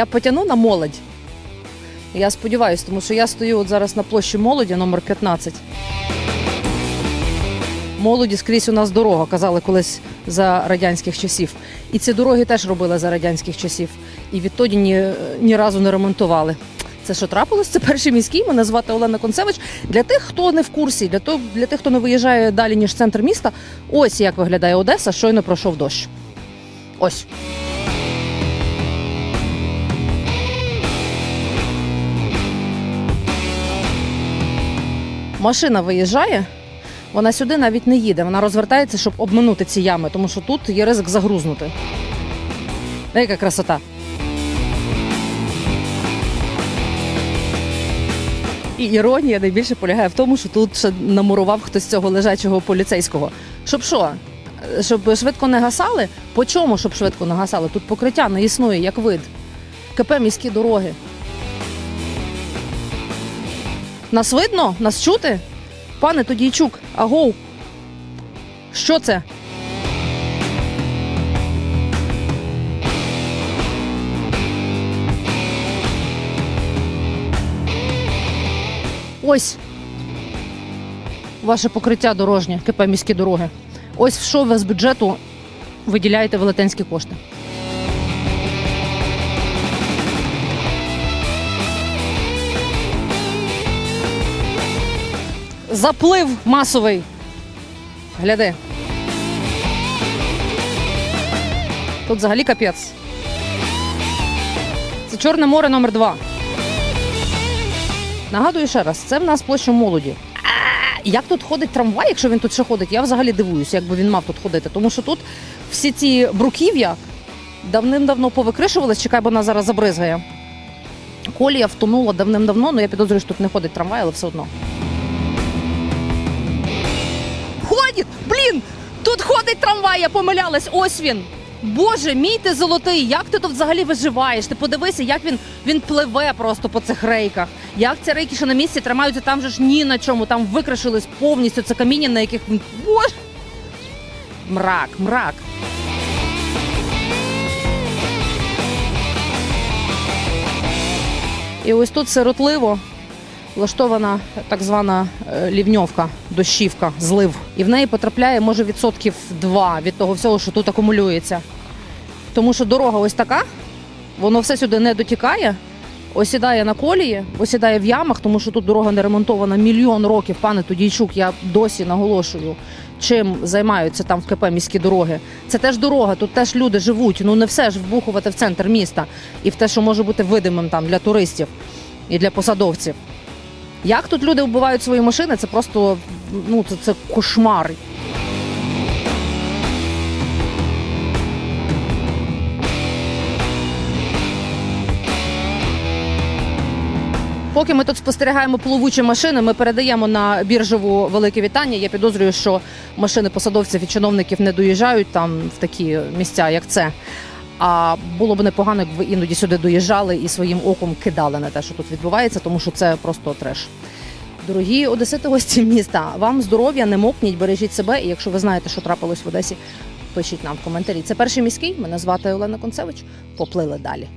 я потягну на молодь. Я сподіваюся, тому що я стою от зараз на площі молоді номер 15. Молоді скрізь у нас дорога, казали колись за радянських часів. І ці дороги теж робили за радянських часів. І відтоді ні, ні разу не ремонтували. Це що трапилось? Це перший міський. Мене звати Олена Концевич. Для тих, хто не в курсі, для того, для тих, хто не виїжджає далі ніж центр міста. Ось як виглядає Одеса, щойно пройшов дощ. Ось. Машина виїжджає, вона сюди навіть не їде. Вона розвертається, щоб обминути ці ями, тому що тут є ризик загрузнути. Яка красота. І іронія найбільше полягає в тому, що тут ще намурував хтось цього лежачого поліцейського. Щоб що? Щоб швидко не гасали? По чому, щоб швидко не гасали? Тут покриття не існує як вид. КП міські дороги. Нас видно? Нас чути? Пане Тодійчук, агоу. Що це? Ось ваше покриття дорожнє, КП міські дороги. Ось в що ви з бюджету виділяєте велетенські кошти. Заплив масовий. Гляди. Тут взагалі капець. Це Чорне море номер 2 Нагадую ще раз, це в нас площа молоді. Як тут ходить трамвай, якщо він тут ще ходить, я взагалі дивуюся, якби він мав тут ходити. Тому що тут всі ці бруків'я давним-давно повикришувались, чекай, бо вона зараз забризгає. Колія втонула давним-давно, ну я підозрюю, що тут не ходить трамвай, але все одно. Ходить! Блін! Тут ходить трамвай, я помилялась, ось він. Боже, мій ти золотий, як ти тут взагалі виживаєш? Ти подивися, як він, він пливе просто по цих рейках. Як ці рейки, що на місці тримаються, там же ж ні на чому, там викришились повністю це каміння, на яких він. Боже! Мрак, мрак. І ось тут сиротливо влаштована так звана е, лівньовка, дощівка, злив. І в неї потрапляє, може, відсотків 2 від того всього, що тут акумулюється. Тому що дорога ось така, воно все сюди не дотікає, осідає на колії, осідає в ямах, тому що тут дорога не ремонтована мільйон років. Пане Тодійчук, я досі наголошую. Чим займаються там в КП міські дороги? Це теж дорога, тут теж люди живуть. Ну не все ж вбухувати в центр міста і в те, що може бути видимим там для туристів і для посадовців. Як тут люди вбивають свої машини, це просто ну це, це кошмар. Поки ми тут спостерігаємо пловучі машини, ми передаємо на біржову велике вітання. Я підозрюю, що машини посадовців і чиновників не доїжджають там в такі місця, як це. А було б непогано, якби ви іноді сюди доїжджали і своїм оком кидали на те, що тут відбувається, тому що це просто треш. Дорогі одесити, гості міста, вам здоров'я, не мокніть, бережіть себе. І якщо ви знаєте, що трапилось в Одесі, пишіть нам в коментарі. Це перший міський. Мене звати Олена Концевич. Поплили далі.